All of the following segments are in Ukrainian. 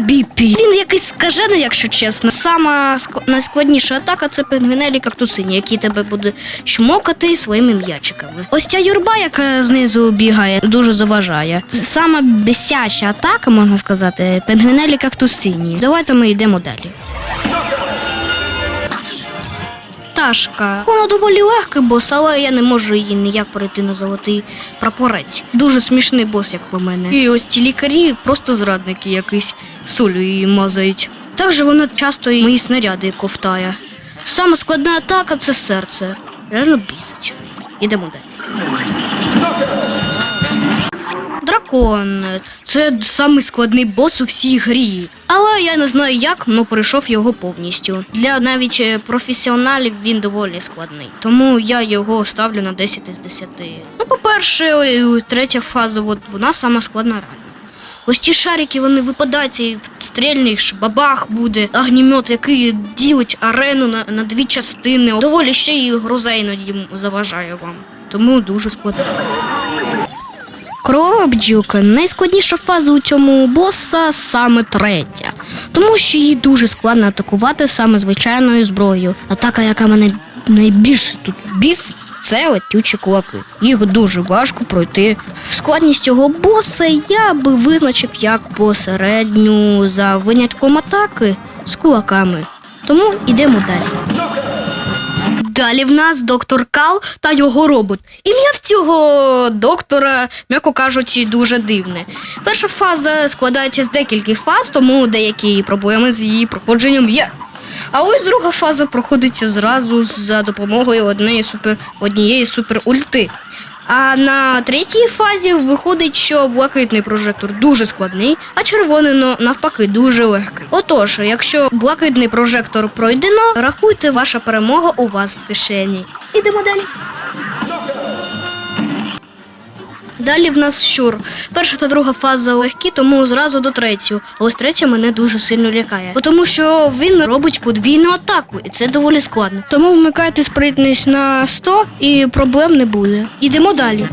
Біпі. Він якийсь скажений, якщо чесно. Сама найскладніша атака це пінгвінелі кактусині, які тебе буде чмокати своїми м'ячиками. Ось ця юрба, яка знизу бігає, дуже заважає. Сама бесяча атака, можна сказати, пінгвінелі кактусині. Давайте ми йдемо далі. Пташка. Вона доволі легкий бос, але я не можу її ніяк перейти на золотий прапорець. Дуже смішний бос, як по мене. І ось ці лікарі просто зрадники якісь солю її мазають. Також вона часто і мої снаряди ковтає. Саме складна атака це серце. Реально бісить. Ідемо далі. Дракон. Це самий складний бос у всій грі. Але я не знаю як, але пройшов його повністю. Для навіть е, професіоналів він доволі складний. Тому я його ставлю на 10 із 10. Ну, по-перше, третя фаза, от вона сама складна реально. Ось ті шарики вони випадають, і стрільний ж бабах буде, огнімет, який ділить арену на, на дві частини. Доволі ще і гроза іноді заважає вам. Тому дуже складно. Бджілка найскладніша фаза у цьому боса саме третя, тому що її дуже складно атакувати саме звичайною зброєю. Атака, яка мене найбільше тут бісить, це летючі кулаки. Їх дуже важко пройти. Складність цього боса я би визначив як посередню за винятком атаки з кулаками. Тому йдемо далі. Далі в нас доктор Кал та його робот. Ім'я в цього доктора, м'яко кажучи, дуже дивне. Перша фаза складається з декількох фаз, тому деякі проблеми з її проходженням є. А ось друга фаза проходиться зразу за допомогою однієї супер однієї супер ульти. А на третій фазі виходить, що блакитний прожектор дуже складний, а червоний ну, навпаки дуже легкий. Отож, якщо блакитний прожектор пройдено, рахуйте ваша перемога у вас в кишені. Ідемо далі. Далі в нас щур. Перша та друга фаза легкі, тому зразу до третього. А ось третя мене дуже сильно лякає. Тому що він робить подвійну атаку, і це доволі складно. Тому вмикайте спритність на 100 і проблем не буде. Ідемо далі.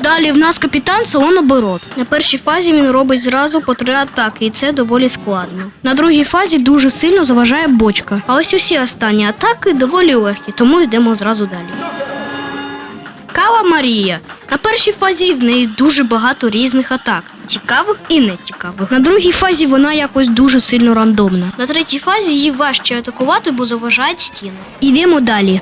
Далі в нас капітан салон оборот. На першій фазі він робить зразу по три атаки, і це доволі складно. На другій фазі дуже сильно заважає бочка. А ось усі останні атаки доволі легкі, тому йдемо зразу далі. Кава Марія. На першій фазі в неї дуже багато різних атак, цікавих і нецікавих. На другій фазі вона якось дуже сильно рандомна. На третій фазі її важче атакувати, бо заважають стіни. Йдемо далі.